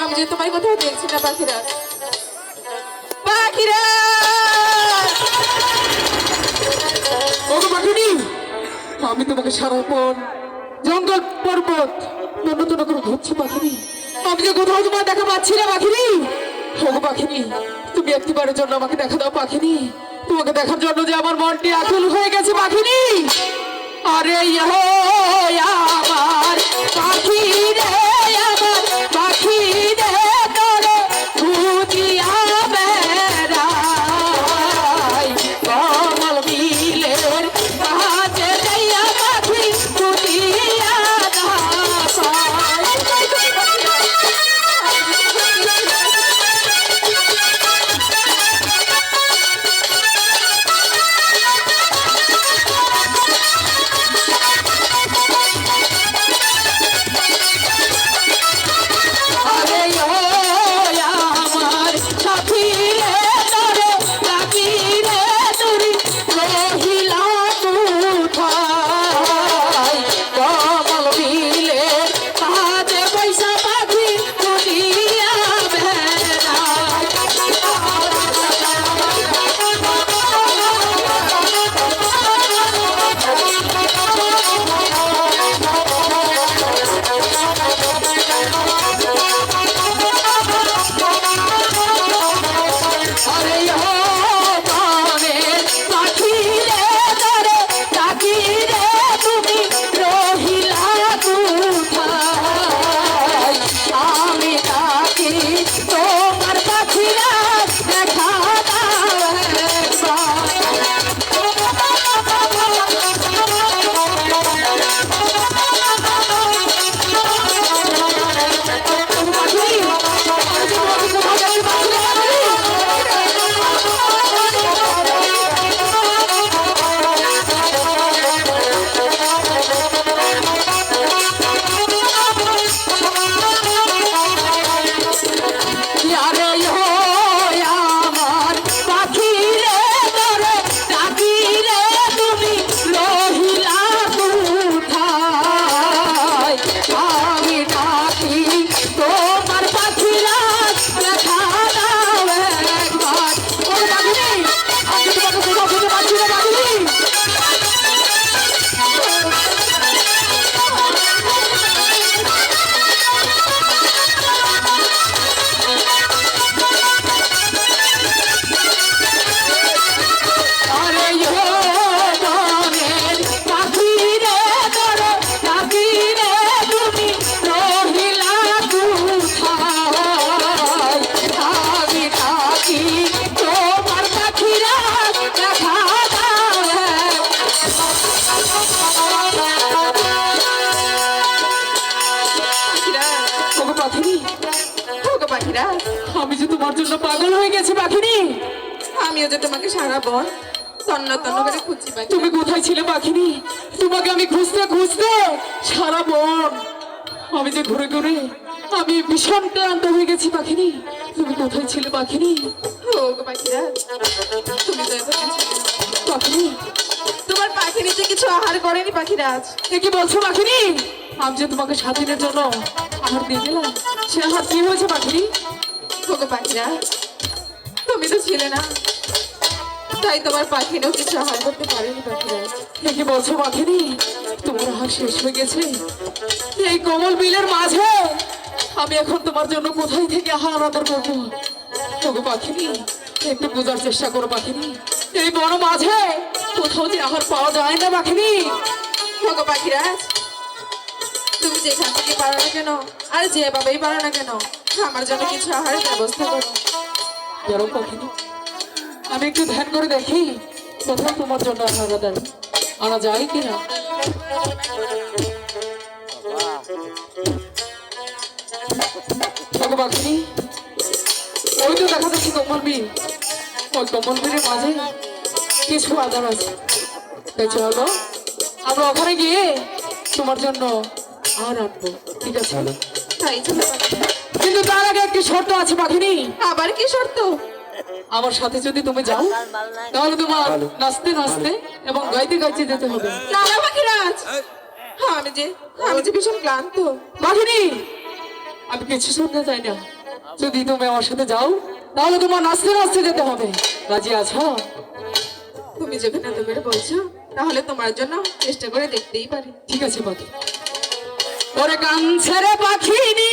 আমি যে তোমার কোথাও দেখছি না পাখিরাজ পাখিরাজ আমি তোমাকে সারাক্ষণ জঙ্গল পর্বত আমি যে কোথাও তোমার দেখা পাচ্ছি না পাখিনি তুমি একটিবারের জন্য আমাকে দেখা দাও পাখিনি তোমাকে দেখার জন্য যে আমার মনটি আকুল হয়ে গেছে পাখিনি আরে ইহো আমার পাখি রে আমার পাখি রে ওগো পাখিরাজ আমি যে তোমার জন্য পাগল হয়ে গেছি পাখিনি। আমিও যে তোমাকে সারা বন তন্ন তন্ন করে খুঁজছি পাখি। তুমি কোথায় ছিলে পাখিনি? তোমাকে আমি খুঁজতে খুঁজতে সারা বন। আমি যে ঘুরে ঘুরে আমি ভীষণ ক্লান্ত হয়ে গেছি পাখিনি। তুমি কোথায় ছিলে পাখিনি? পাখিরাজ তুমি তো। পাখিনি? তোমার পাখি নিচে কিছু আহার করেনি পাখিরাজ। কি বলছো পাখিনি? আমি যে তোমাকে স্বাধীনের জন্য আহার দিয়ে দিলাম সে আহার কি হয়েছে পাখিনি ওগো পাখিরাজ তুমি তো ছিলে না। তাই তোমার পাখিরও কিছু আহার করতে পারেনি পাখিরাজ এ বলছো পাখিনি তোমার আহার শেষ হয়ে গেছে? এই কমল বিলের মাঝে, আমি এখন তোমার জন্য কোথায় থেকে আহার আদর করব? তবু পাখিনি একটু বোঝার চেষ্টা করো পাখিনি এই বড় মাঝে কোথাও যে আহার পাওয়া যায় না পাখিনি পাখিরাজ তুমি যেখান থেকে পারো না কেন? আর যেভাবেই পারো না কেন? আমার জন্য কিছু আহারের ব্যবস্থা করো। আমি একটু ধ্যান করে দেখি, কোথাও তোমার জন্য আহার আদার আনা যায় কিনা? ওই তো দেখা যাচ্ছে কমল বিল ওই মাঝে কিছু আদার আছে। চলো, আমরা ওখানে গিয়ে তোমার জন্য আর আনব ঠিক আছে? তাই কিন্তু তার আগে একটি শর্ত আছে পাখিনি আবার কি শর্ত? আমার সাথে যদি তুমি যাও তাহলে তোমার নাচতে নাচতে এবং গাইতে গাইতে যেতে হবে। না না পাখিরাজ আমি যে আমি যে ভীষণ ক্লান্ত। বাঘিনী কিছু শুনতে চাই না। যদি তুমি আমার সাথে যাও তাহলে তোমার নাচতে নাচতে যেতে হবে। রাজি আছো? তুমি যখন করে বলছো তাহলে তোমার জন্য চেষ্টা করে দেখতেই পারি। ঠিক আছে পাখি ওরে ছেড়ে পাখিনি।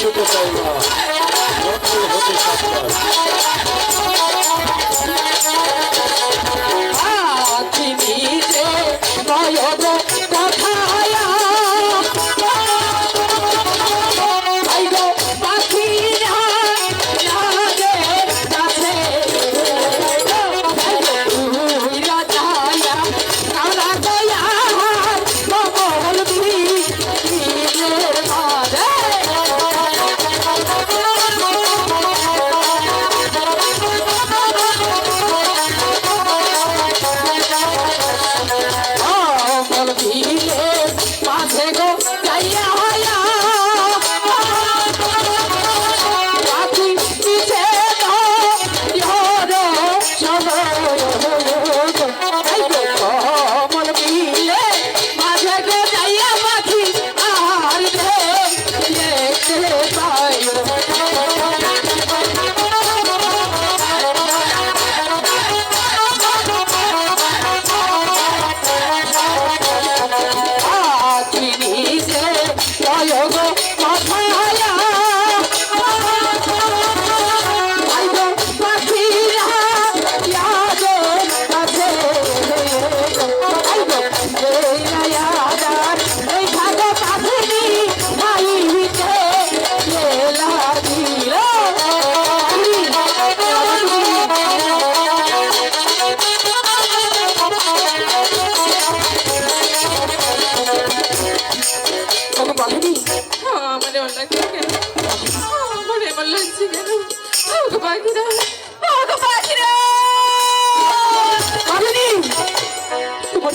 ছোট জায়গা মন্দির হতে সাতটা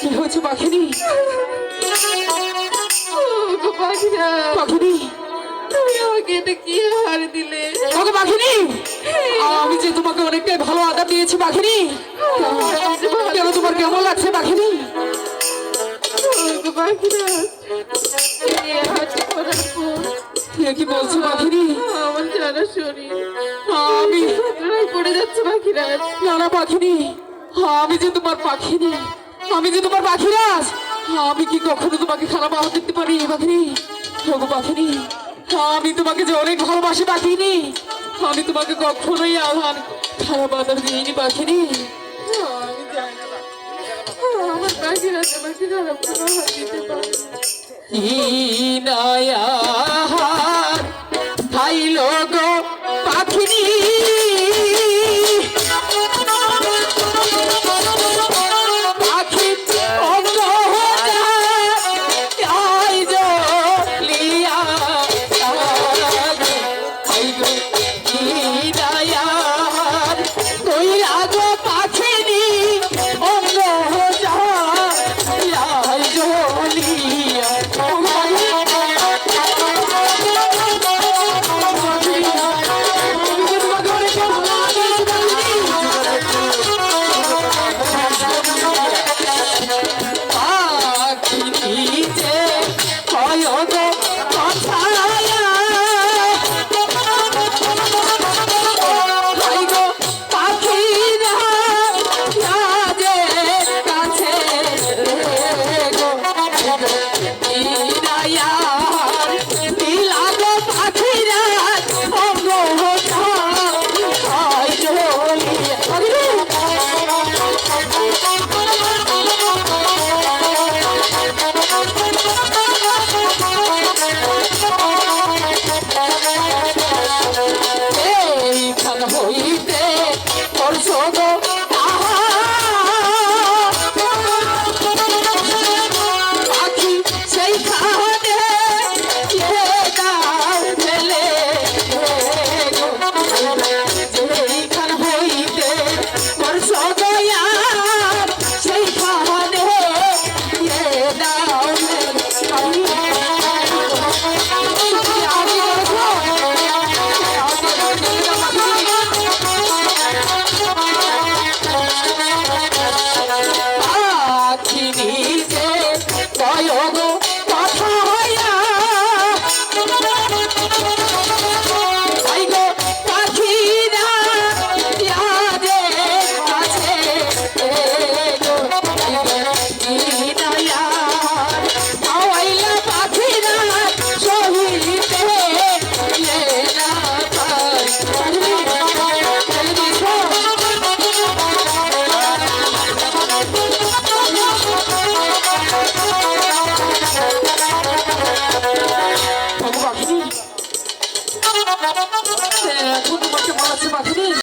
কি হয়েছে পাখিনি পাখিরা পাখিনি তুমি আমাকে এটা কি হার দিলে ওকে পাখিনি আমি যে তোমাকে অনেকটাই ভালো আদর দিয়েছি পাখিনি কেন তোমার কেমন লাগছে পাখিনি পাখিরা কি বলছো পাখিনি আমার সারা শরীর। আমি। যন্ত্রণায় পড়ে যাচ্ছে পাখিরা। না না পাখিনি আমি যে তোমার পাখিনি আমি যে তোমার পাখিরাজ। আমি কি কখনো তোমাকে খারাপ আহত দিতে পারি পাখিনি ওগো পাখিনি আমি তোমাকে যে অনেক ভালোবাসি পাখিনি আমি তোমাকে কখনোই আহ্বান খারাপ আদর দিইনি পাখিনি আমি না আমার পাখিরা তোমাকে খারাপ কোনো হাত দিতে পারে